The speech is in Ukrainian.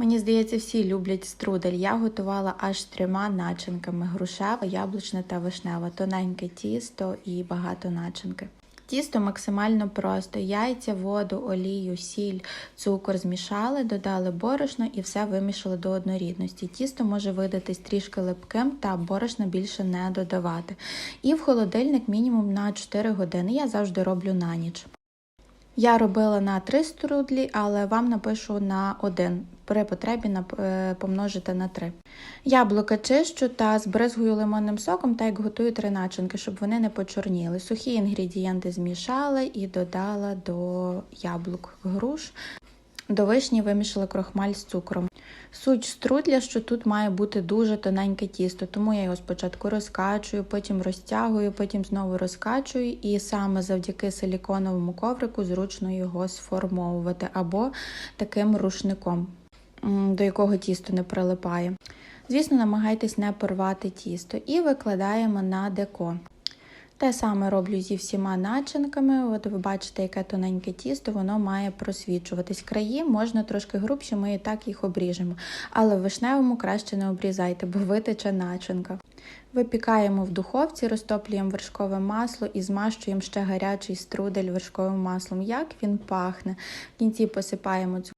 Мені здається, всі люблять струдель. Я готувала аж трьома начинками: грушева, яблучна та вишнева, тоненьке тісто і багато начинки. Тісто максимально просто: яйця, воду, олію, сіль, цукор змішали, додали борошно і все вимішали до однорідності. Тісто може видатись трішки липким та борошна більше не додавати. І в холодильник мінімум на 4 години. Я завжди роблю на ніч. Я робила на 3 струдлі, але вам напишу на 1. При потребі е, помножити на 3. Яблука чищу та збризгую лимонним соком, так як готую три начинки, щоб вони не почорніли. Сухі інгредієнти змішала і додала до яблук груш. До вишні вимішала крохмаль з цукром. Суть струдля, що тут має бути дуже тоненьке тісто, тому я його спочатку розкачую, потім розтягую, потім знову розкачую, і саме завдяки силіконовому коврику зручно його сформовувати або таким рушником, до якого тісто не прилипає. Звісно, намагайтесь не порвати тісто і викладаємо на деко. Те саме роблю зі всіма начинками. От ви бачите, яке тоненьке тісто, воно має просвічуватись. Краї можна трошки грубші, ми і так їх обріжемо. Але в вишневому краще не обрізайте, бо витече начинка. Випікаємо в духовці, розтоплюємо вершкове масло і змащуємо ще гарячий струдель вершковим маслом. Як він пахне. В кінці посипаємо цукор.